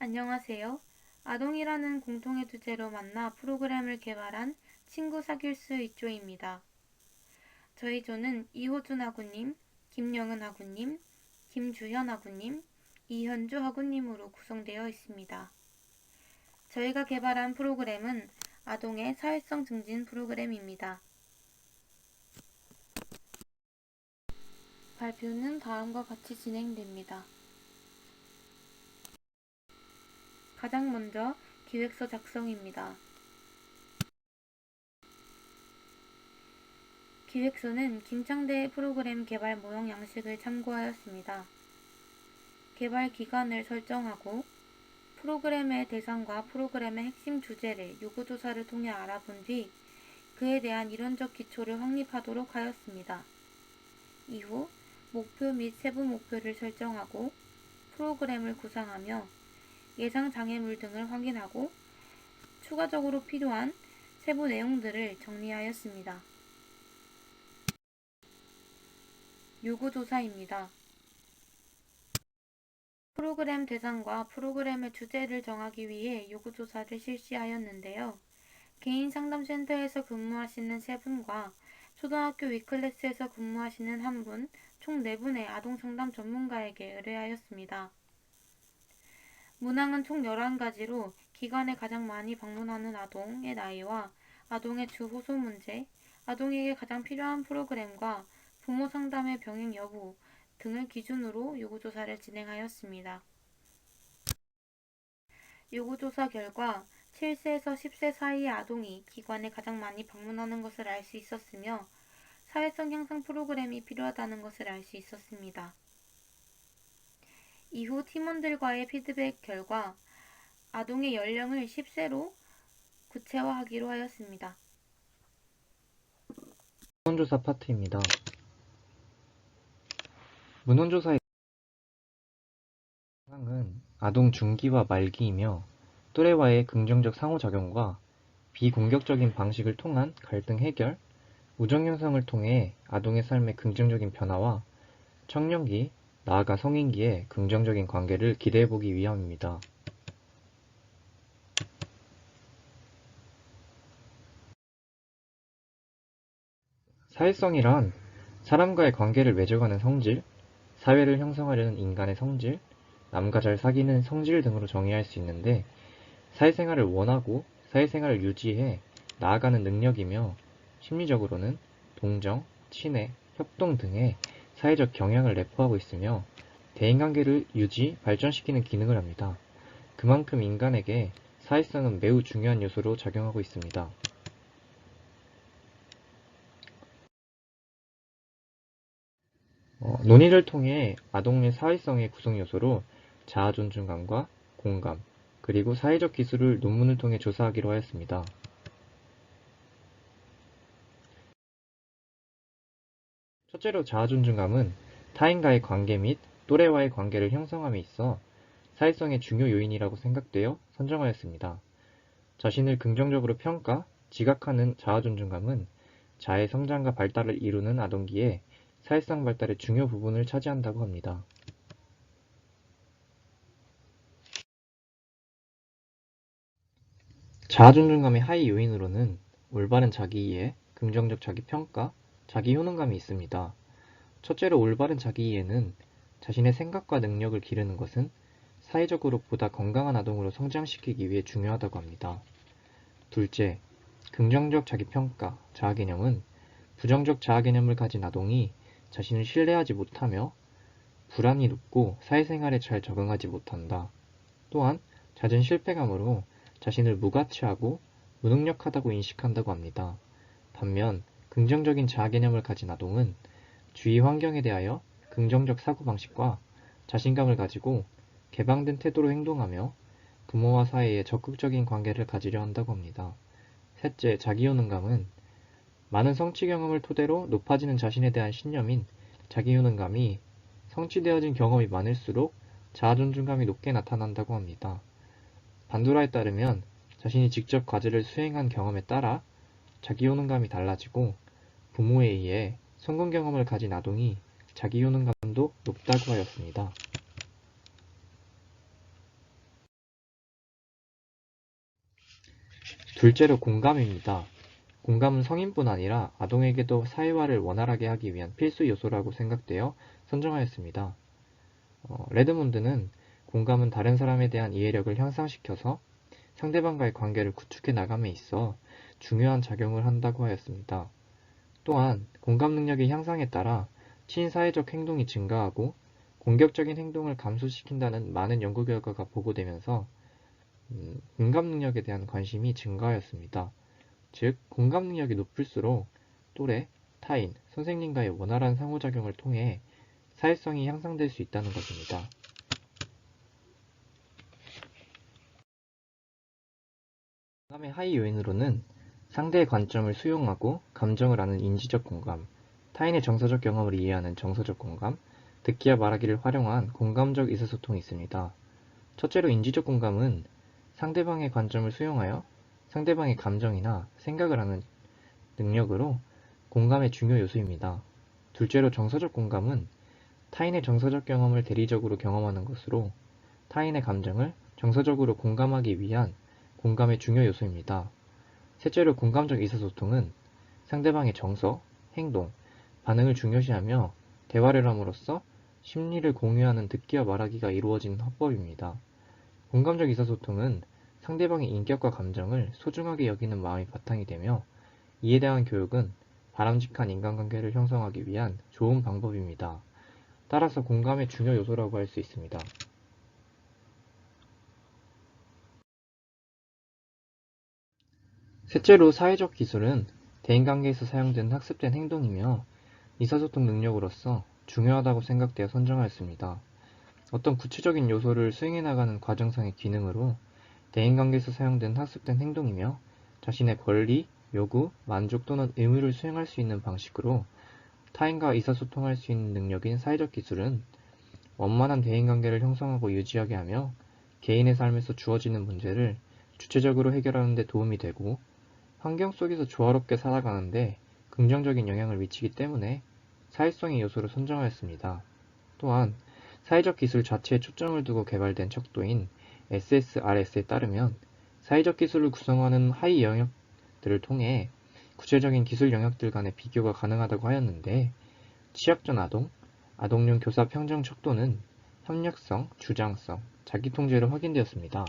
안녕하세요. 아동이라는 공통의 주제로 만나 프로그램을 개발한 친구 사귈 수 있죠입니다. 저희 조는 이호준 하구님, 김영은 하구님, 김주현 하구님, 이현주 하구님으로 구성되어 있습니다. 저희가 개발한 프로그램은 아동의 사회성 증진 프로그램입니다. 발표는 다음과 같이 진행됩니다. 가장 먼저 기획서 작성입니다. 기획서는 김창대의 프로그램 개발 모형 양식을 참고하였습니다. 개발 기간을 설정하고 프로그램의 대상과 프로그램의 핵심 주제를 요구조사를 통해 알아본 뒤 그에 대한 이론적 기초를 확립하도록 하였습니다. 이후 목표 및 세부 목표를 설정하고 프로그램을 구상하며 예상 장애물 등을 확인하고 추가적으로 필요한 세부 내용들을 정리하였습니다. 요구조사입니다. 프로그램 대상과 프로그램의 주제를 정하기 위해 요구조사를 실시하였는데요. 개인 상담센터에서 근무하시는 세 분과 초등학교 위클래스에서 근무하시는 한 분, 총네 분의 아동 상담 전문가에게 의뢰하였습니다. 문항은 총 11가지로 기관에 가장 많이 방문하는 아동의 나이와 아동의 주 호소 문제, 아동에게 가장 필요한 프로그램과 부모 상담의 병행 여부 등을 기준으로 요구조사를 진행하였습니다. 요구조사 결과 7세에서 10세 사이의 아동이 기관에 가장 많이 방문하는 것을 알 수 있었으며 사회성 향상 프로그램이 필요하다는 것을 알 수 있었습니다. 이후 팀원들과의 피드백 결과 아동의 연령을 10세로 구체화하기로 하였습니다. 문헌조사 파트입니다. 문헌조사의 상은 아동 중기와 말기이며 또래와의 긍정적 상호작용과 비공격적인 방식을 통한 갈등 해결, 우정 형성을 통해 아동의 삶의 긍정적인 변화와 청년기, 나아가 성인기의 긍정적인 관계를 기대해보기 위함입니다. 사회성이란 사람과의 관계를 맺어가는 성질, 사회를 형성하려는 인간의 성질, 남과 잘 사귀는 성질 등으로 정의할 수 있는데 사회생활을 원하고 사회생활을 유지해 나아가는 능력이며 심리적으로는 동정, 친해, 협동 등의 사회적 경향을 내포하고 있으며 대인관계를 유지, 발전시키는 기능을 합니다. 그만큼 인간에게 사회성은 매우 중요한 요소로 작용하고 있습니다. 어, 논의를 통해 아동의 사회성의 구성 요소로 자아 존중감과 공감, 그리고 사회적 기술을 논문을 통해 조사하기로 하였습니다. 첫째로 자아 존중감은 타인과의 관계 및 또래와의 관계를 형성함에 있어 사회성의 중요 요인이라고 생각되어 선정하였습니다. 자신을 긍정적으로 평가, 지각하는 자아 존중감은 자의 성장과 발달을 이루는 아동기에 사회성 발달의 중요 부분을 차지한다고 합니다. 자아 존중감의 하위 요인으로는 올바른 자기이해, 긍정적 자기평가, 자기 효능감이 있습니다. 첫째로 올바른 자기 이해는 자신의 생각과 능력을 기르는 것은 사회적으로 보다 건강한 아동으로 성장시키기 위해 중요하다고 합니다. 둘째, 긍정적 자기평가, 자아개념은 부정적 자아개념을 가진 아동이 자신을 신뢰하지 못하며 불안이 높고 사회생활에 잘 적응하지 못한다. 또한 잦은 실패감으로 자신을 무가치하고 무능력하다고 인식한다고 합니다. 반면 긍정적인 자아 개념을 가진 아동은 주위 환경에 대하여 긍정적 사고방식과 자신감을 가지고 개방된 태도로 행동하며 부모와 사이에 적극적인 관계를 가지려 한다고 합니다. 셋째, 자기효능감은 많은 성취 경험을 토대로 높아지는 자신에 대한 신념인 자기효능감이 성취되어진 경험이 많을수록 자아존중감이 높게 나타난다고 합니다. 반도라에 따르면 자신이 직접 과제를 수행한 경험에 따라 자기효능감이 달라지고 부모에 의해 성공 경험을 가진 아동이 자기 효능감도 높다고 하였습니다. 둘째로 공감입니다. 공감은 성인뿐 아니라 아동에게도 사회화를 원활하게 하기 위한 필수 요소라고 생각되어 선정하였습니다. 어, 레드몬드는 공감은 다른 사람에 대한 이해력을 향상시켜서 상대방과의 관계를 구축해 나감에 있어 중요한 작용을 한다고 하였습니다. 또한 공감 능력의 향상에 따라 친사회적 행동이 증가하고 공격적인 행동을 감소시킨다는 많은 연구 결과가 보고되면서 음, 공감 능력에 대한 관심이 증가하였습니다. 즉, 공감 능력이 높을수록 또래, 타인, 선생님과의 원활한 상호작용을 통해 사회성이 향상될 수 있다는 것입니다. 공감의 하위 요인으로는 상대의 관점을 수용하고 감정을 아는 인지적 공감, 타인의 정서적 경험을 이해하는 정서적 공감, 듣기와 말하기를 활용한 공감적 의사소통이 있습니다. 첫째로 인지적 공감은 상대방의 관점을 수용하여 상대방의 감정이나 생각을 하는 능력으로 공감의 중요 요소입니다. 둘째로 정서적 공감은 타인의 정서적 경험을 대리적으로 경험하는 것으로 타인의 감정을 정서적으로 공감하기 위한 공감의 중요 요소입니다. 셋째로 공감적 의사소통은 상대방의 정서, 행동, 반응을 중요시하며 대화를 함으로써 심리를 공유하는 듣기와 말하기가 이루어지는 화법입니다. 공감적 의사소통은 상대방의 인격과 감정을 소중하게 여기는 마음이 바탕이 되며 이에 대한 교육은 바람직한 인간관계를 형성하기 위한 좋은 방법입니다. 따라서 공감의 중요 요소라고 할 수 있습니다. 셋째로 사회적 기술은 대인관계에서 사용되는 학습된 행동이며 의사소통 능력으로서 중요하다고 생각되어 선정하였습니다. 어떤 구체적인 요소를 수행해 나가는 과정상의 기능으로 대인관계에서 사용된 학습된 행동이며 자신의 권리, 요구, 만족 또는 의무를 수행할 수 있는 방식으로 타인과 의사소통할 수 있는 능력인 사회적 기술은 원만한 대인관계를 형성하고 유지하게 하며 개인의 삶에서 주어지는 문제를 주체적으로 해결하는 데 도움이 되고 환경 속에서 조화롭게 살아가는데 긍정적인 영향을 미치기 때문에 사회성의 요소로 선정하였습니다. 또한 사회적 기술 자체에 초점을 두고 개발된 척도인 SSRS에 따르면 사회적 기술을 구성하는 하위 영역들을 통해 구체적인 기술 영역들 간의 비교가 가능하다고 하였는데 취약전 아동, 아동용 교사 평정 척도는 협력성, 주장성, 자기통제로 확인되었습니다.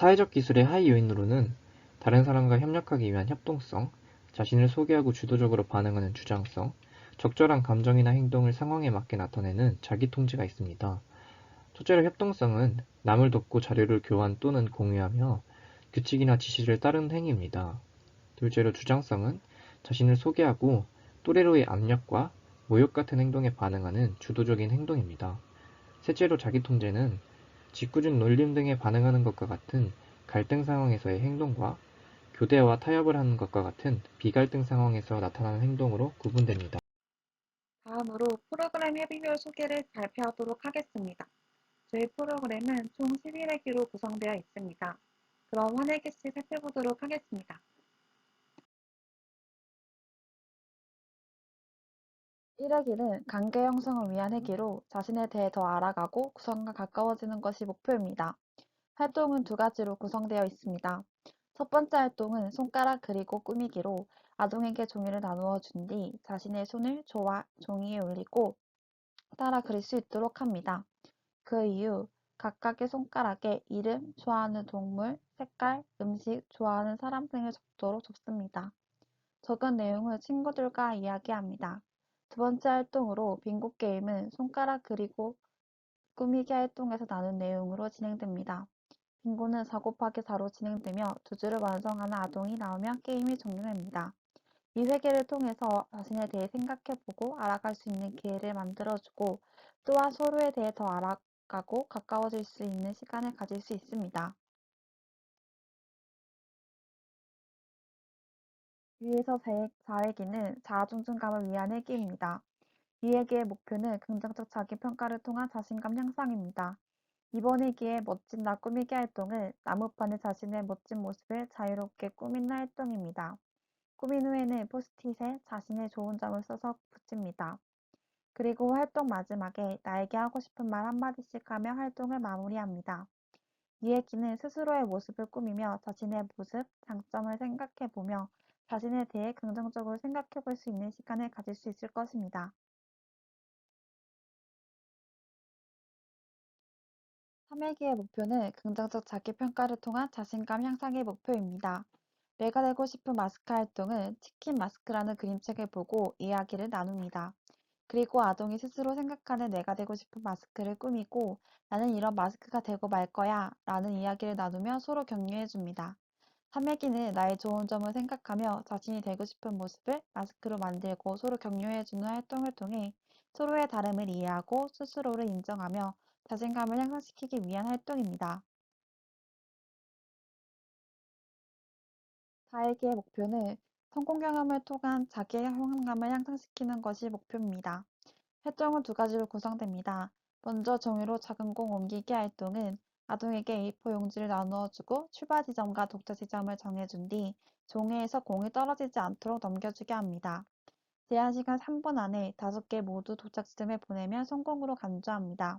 사회적 기술의 하위 요인으로는 다른 사람과 협력하기 위한 협동성, 자신을 소개하고 주도적으로 반응하는 주장성, 적절한 감정이나 행동을 상황에 맞게 나타내는 자기통제가 있습니다. 첫째로 협동성은 남을 돕고 자료를 교환 또는 공유하며 규칙이나 지시를 따르는 행위입니다. 둘째로 주장성은 자신을 소개하고 또래로의 압력과 모욕 같은 행동에 반응하는 주도적인 행동입니다. 셋째로 자기통제는 직구준 놀림 등에 반응하는 것과 같은 갈등 상황에서의 행동과 교대와 타협을 하는 것과 같은 비갈등 상황에서 나타나는 행동으로 구분됩니다. 다음으로 프로그램 협의별 소개를 발표하도록 하겠습니다. 저희 프로그램은 총 11회기로 구성되어 있습니다. 그럼 한 회기씩 살펴보도록 하겠습니다. 1회기는 관계 형성을 위한 회기로 자신에 대해 더 알아가고 구성과 가까워지는 것이 목표입니다. 활동은 두 가지로 구성되어 있습니다. 첫 번째 활동은 손가락 그리고 꾸미기로 아동에게 종이를 나누어 준 뒤 자신의 손을 조와 종이에 올리고 따라 그릴 수 있도록 합니다. 그 이후 각각의 손가락에 이름, 좋아하는 동물, 색깔, 음식, 좋아하는 사람 등을 적도록 적습니다. 적은 내용을 친구들과 이야기합니다. 두 번째 활동으로 빙고 게임은 손가락 그리고 꾸미기 활동에서 나눈 내용으로 진행됩니다. 빙고는 4 곱하기 4로 진행되며 두 줄을 완성하는 아동이 나오면 게임이 종료됩니다. 이 회계를 통해서 자신에 대해 생각해보고 알아갈 수 있는 기회를 만들어주고 또한 서로에 대해 더 알아가고 가까워질 수 있는 시간을 가질 수 있습니다. 위에서 4회기는 자아중심감을 위한 회기입니다. 이 회기의 목표는 긍정적 자기평가를 통한 자신감 향상입니다. 이번 회기의 멋진 나 꾸미기 활동은 나무판에 자신의 멋진 모습을 자유롭게 꾸미는 활동입니다. 꾸민 후에는 포스트잇에 자신의 좋은 점을 써서 붙입니다. 그리고 활동 마지막에 나에게 하고 싶은 말 한마디씩 하며 활동을 마무리합니다. 이 얘기는 스스로의 모습을 꾸미며 자신의 모습, 장점을 생각해 보며 자신에 대해 긍정적으로 생각해 볼 수 있는 시간을 가질 수 있을 것입니다. 3일기의 목표는 긍정적 자기평가를 통한 자신감 향상의 목표입니다. 내가 되고 싶은 마스크 활동은 치킨 마스크라는 그림책을 보고 이야기를 나눕니다. 그리고 아동이 스스로 생각하는 내가 되고 싶은 마스크를 꾸미고 나는 이런 마스크가 되고 말 거야 라는 이야기를 나누며 서로 격려해 줍니다. 3일기는 나의 좋은 점을 생각하며 자신이 되고 싶은 모습을 마스크로 만들고 서로 격려해 주는 활동을 통해 서로의 다름을 이해하고 스스로를 인정하며 자신감을 향상시키기 위한 활동입니다. 4일기의 목표는 성공 경험을 통한 자기의 효능감을 향상시키는 것이 목표입니다. 활동은 두 가지로 구성됩니다. 먼저 종이로 작은 공 옮기기 활동은 아동에게 A4 용지를 나누어 주고 출발 지점과 독자 지점을 정해준 뒤 종이에서 공이 떨어지지 않도록 넘겨주게 합니다. 제한 시간 3분 안에 5개 모두 도착 지점에 보내면 성공으로 간주합니다.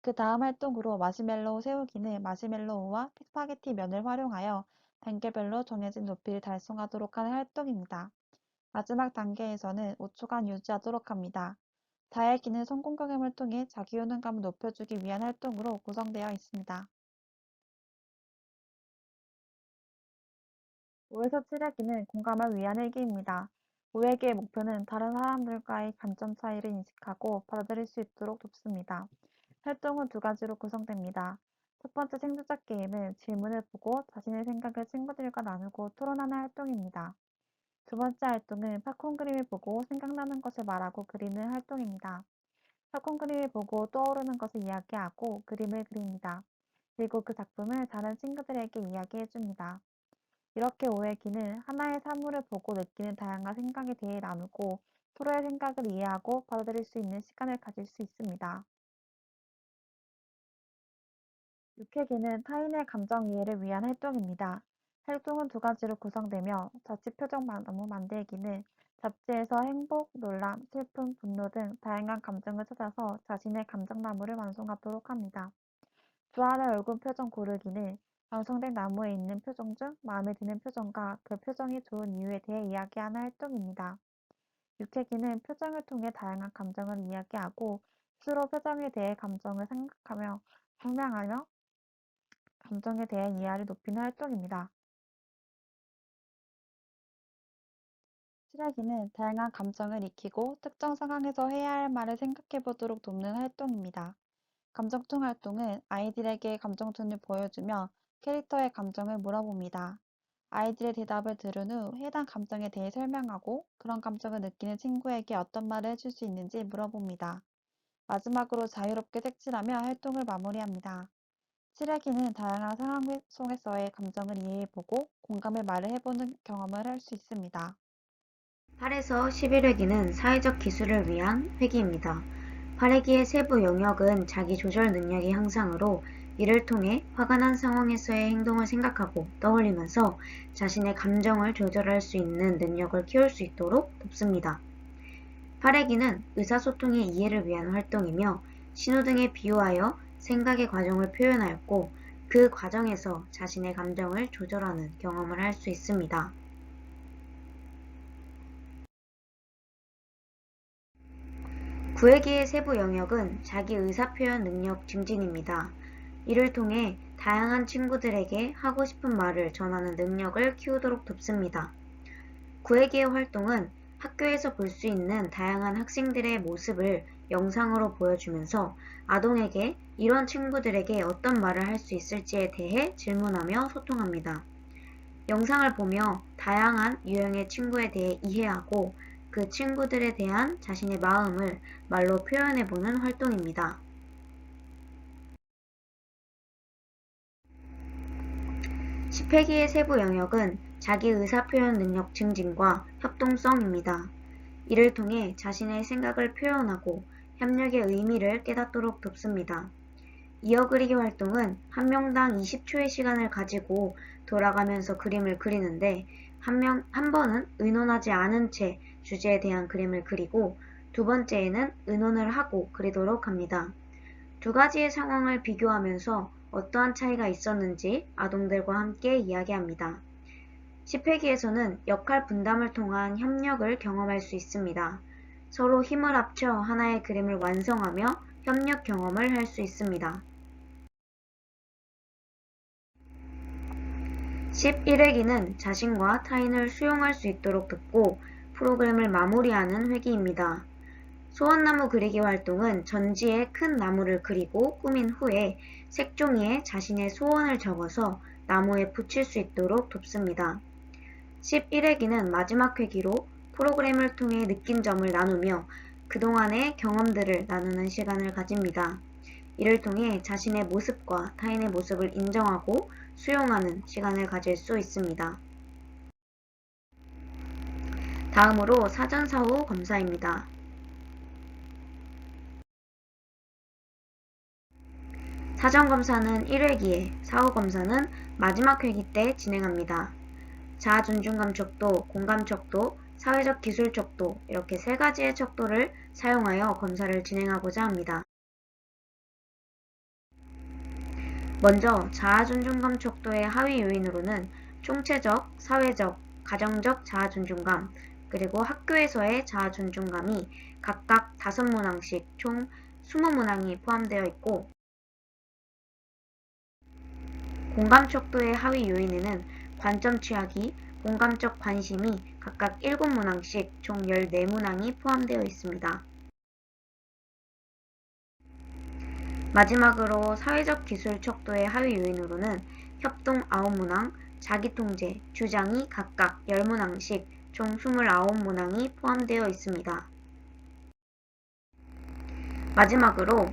그 다음 활동으로 마시멜로우 세우기는 마시멜로우와 스파게티 면을 활용하여 단계별로 정해진 높이를 달성하도록 하는 활동입니다. 마지막 단계에서는 5초간 유지하도록 합니다. 다혈기는 성공 경험을 통해 자기 효능감을 높여주기 위한 활동으로 구성되어 있습니다. 5에서 7회기는 공감을 위한 일기입니다. 5회기의 목표는 다른 사람들과의 관점 차이를 인식하고 받아들일 수 있도록 돕습니다. 활동은 두 가지로 구성됩니다. 첫 번째 생존자 게임은 질문을 보고 자신의 생각을 친구들과 나누고 토론하는 활동입니다. 두 번째 활동은 팝콘 그림을 보고 생각나는 것을 말하고 그리는 활동입니다. 팝콘 그림을 보고 떠오르는 것을 이야기하고 그림을 그립니다. 그리고 그 작품을 다른 친구들에게 이야기해 줍니다. 이렇게 오해기는 하나의 사물을 보고 느끼는 다양한 생각에 대해 나누고 서로의 생각을 이해하고 받아들일 수 있는 시간을 가질 수 있습니다. 육회기는 타인의 감정 이해를 위한 활동입니다. 활동은 두 가지로 구성되며 자치 표정 나무 만들기는 잡지에서 행복, 놀람, 슬픔, 분노 등 다양한 감정을 찾아서 자신의 감정나무를 완성하도록 합니다. 좋아하는 얼굴 표정 고르기는 완성된 나무에 있는 표정 중 마음에 드는 표정과 그 표정이 좋은 이유에 대해 이야기하는 활동입니다. 육회기는 표정을 통해 다양한 감정을 이야기하고 스스로 표정에 대해 감정을 생각하며 설명하며 감정에 대한 이해를 높이는 활동입니다. 칠하기는 다양한 감정을 익히고 특정 상황에서 해야 할 말을 생각해 보도록 돕는 활동입니다. 감정통 활동은 아이들에게 감정톤을 보여주며 캐릭터의 감정을 물어봅니다. 아이들의 대답을 들은 후 해당 감정에 대해 설명하고 그런 감정을 느끼는 친구에게 어떤 말을 해줄 수 있는지 물어봅니다. 마지막으로 자유롭게 색칠하며 활동을 마무리합니다. 칠하기는 다양한 상황 속에서의 감정을 이해해보고 공감을 말을 해보는 경험을 할 수 있습니다. 8에서 11회기는 사회적 기술을 위한 회기입니다. 8회기의 세부 영역은 자기 조절 능력의 향상으로 이를 통해 화가 난 상황에서의 행동을 생각하고 떠올리면서 자신의 감정을 조절할 수 있는 능력을 키울 수 있도록 돕습니다. 8회기는 의사소통의 이해를 위한 활동이며 신호등에 비유하여 생각의 과정을 표현하였고 그 과정에서 자신의 감정을 조절하는 경험을 할 수 있습니다. 9회기의 세부 영역은 자기 의사표현 능력 증진입니다. 이를 통해 다양한 친구들에게 하고 싶은 말을 전하는 능력을 키우도록 돕습니다. 9회기의 활동은 학교에서 볼 수 있는 다양한 학생들의 모습을 영상으로 보여주면서 아동에게 이런 친구들에게 어떤 말을 할 수 있을지에 대해 질문하며 소통합니다. 영상을 보며 다양한 유형의 친구에 대해 이해하고 그 친구들에 대한 자신의 마음을 말로 표현해보는 활동입니다. 10회기의 세부 영역은 자기 의사표현 능력 증진과 협동성입니다. 이를 통해 자신의 생각을 표현하고 협력의 의미를 깨닫도록 돕습니다. 이어 그리기 활동은 한 명당 20초의 시간을 가지고 돌아가면서 그림을 그리는데 한 명, 한 번은 의논하지 않은 채 주제에 대한 그림을 그리고 두 번째에는 의논을 하고 그리도록 합니다. 두 가지의 상황을 비교하면서 어떠한 차이가 있었는지 아동들과 함께 이야기합니다. 10회기에서는 역할 분담을 통한 협력을 경험할 수 있습니다. 서로 힘을 합쳐 하나의 그림을 완성하며 협력 경험을 할 수 있습니다. 11회기는 자신과 타인을 수용할 수 있도록 듣고 프로그램을 마무리하는 회기입니다. 소원나무 그리기 활동은 전지에 큰 나무를 그리고 꾸민 후에 색종이에 자신의 소원을 적어서 나무에 붙일 수 있도록 돕습니다. 11회기는 마지막 회기로 프로그램을 통해 느낀 점을 나누며 그동안의 경험들을 나누는 시간을 가집니다. 이를 통해 자신의 모습과 타인의 모습을 인정하고 수용하는 시간을 가질 수 있습니다. 다음으로 사전사후 검사입니다. 사전검사는 1회기에, 사후검사는 마지막 회기 때 진행합니다. 자아 존중감 척도, 공감 척도, 사회적 기술 척도 이렇게 세 가지의 척도를 사용하여 검사를 진행하고자 합니다. 먼저 자아 존중감 척도의 하위 요인으로는 총체적, 사회적, 가정적 자아 존중감, 그리고 학교에서의 자아 존중감이 각각 5문항씩 총 20문항이 포함되어 있고 공감 척도의 하위 요인에는 관점 취하기, 공감적 관심이 각각 7문항씩 총 14문항이 포함되어 있습니다. 마지막으로 사회적 기술 척도의 하위 요인으로는 협동 9문항, 자기통제, 주장이 각각 10문항씩 총 29문항이 포함되어 있습니다. 마지막으로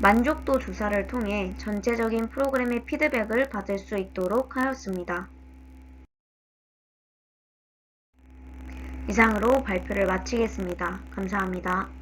만족도 조사를 통해 전체적인 프로그램의 피드백을 받을 수 있도록 하였습니다. 이상으로 발표를 마치겠습니다. 감사합니다.